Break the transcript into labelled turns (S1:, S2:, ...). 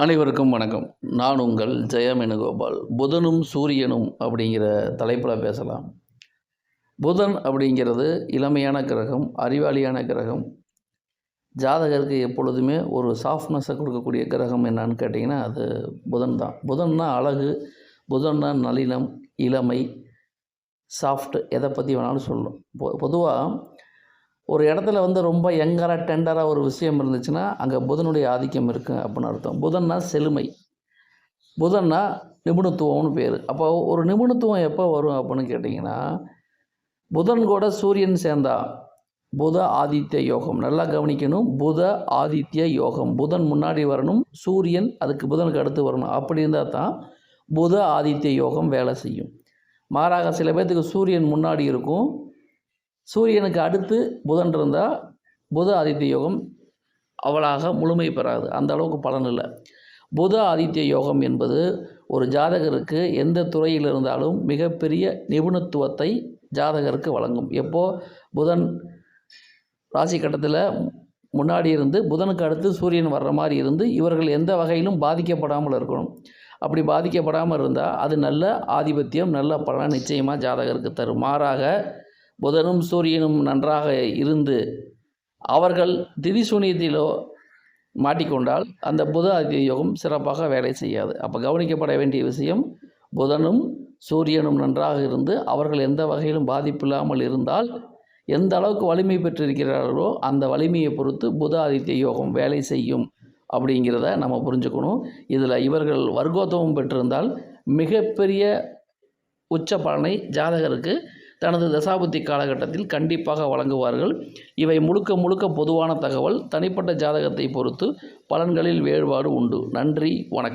S1: அனைவருக்கும் வணக்கம். நான் உங்கள் ஜெயமேனுகோபால் புதனும் சூரியனும் அப்படிங்கிற தலைப்பில் பேசலாம். புதன் அப்படிங்கிறது இளமையான கிரகம் அறிவாளியான கிரகம். ஜாதகருக்கு எப்பொழுதுமே ஒரு சாஃப்ட்னஸை கொடுக்கக்கூடிய கிரகம் என்னன்னு கேட்டிங்கன்னா அது புதன் தான். புதன்னா அழகு புதன்னா நளினம் இளமை சாஃப்ட் எதை பற்றி வேணாலும் சொல்லணும் பொ பொதுவாக ஒரு இடத்துல வந்து ரொம்ப யங்கராக டெண்டராக ஒரு விஷயம் இருந்துச்சுன்னா அங்கே புதனுடைய ஆதிக்கம் இருக்குது அப்படின்னு அர்த்தம். புதன்னா செழுமை. புதன்னா நிபுணத்துவம்னு பேர். அப்போ ஒரு நிபுணத்துவம் எப்போ வரும் அப்படின்னு கேட்டிங்கன்னா புதன் கூட சூரியன் சேர்ந்தா புத ஆதித்ய யோகம். நல்லா கவனிக்கணும். புத ஆதித்ய யோகம். புதன் முன்னாடி வரணும் சூரியன் அதுக்கு புதனுக்கு அடுத்து வரணும். அப்படி இருந்தால் தான் புத ஆதித்ய யோகம் வேலை செய்யும். மாறாக சில பேர்த்துக்கு சூரியன் முன்னாடி இருக்கும் சூரியனுக்கு அடுத்து புதன் இருந்தால் புத ஆதித்ய யோகம் அவளாக முழுமை பெறாது. அந்த அளவுக்கு பலன் இல்லை. புத ஆதித்ய யோகம் என்பது ஒரு ஜாதகருக்கு எந்த துறையில் இருந்தாலும் மிகப்பெரிய நிபுணத்துவத்தை ஜாதகருக்கு வழங்கும். எப்போ புதன் ராசி கட்டத்தில் முன்னாடி இருந்து புதனுக்கு அடுத்து சூரியன் வர்ற மாதிரி இருந்து இவர்கள் எந்த வகையிலும் பாதிக்கப்படாமல் இருக்கணும். அப்படி பாதிக்கப்படாமல் இருந்தால் அது நல்ல ஆதிபத்தியம் நல்ல பலன் நிச்சயமாக ஜாதகருக்கு தரும். மாறாக புதனும் சூரியனும் நன்றாக இருந்து அவர்கள் திதிசூனியத்திலோ மாட்டிக்கொண்டால் அந்த புத ஆதித்ய யோகம் சிறப்பாக வேலை செய்யாது. அப்போ கவனிக்கப்பட வேண்டிய விஷயம் புதனும் சூரியனும் நன்றாக இருந்து அவர்கள் எந்த வகையிலும் பாதிப்பில்லாமல் இருந்தால் எந்த அளவுக்கு வலிமை பெற்றிருக்கிறார்களோ அந்த வலிமையை பொறுத்து புத ஆதித்ய யோகம் வேலை செய்யும் அப்படிங்கிறத நம்ம புரிஞ்சுக்கணும். இதில் இவர்கள் வர்க்கோத்தவம் பெற்றிருந்தால் மிகப்பெரிய உச்ச பலனை ஜாதகருக்கு தனது தசாபுத்தி காலகட்டத்தில் கண்டிப்பாக வழங்குவார்கள். இவை முழுக்க முழுக்க பொதுவான தகவல். தனிப்பட்ட ஜாதகத்தை பொறுத்து பலன்களில் வேறுபாடு உண்டு. நன்றி. வணக்கம்.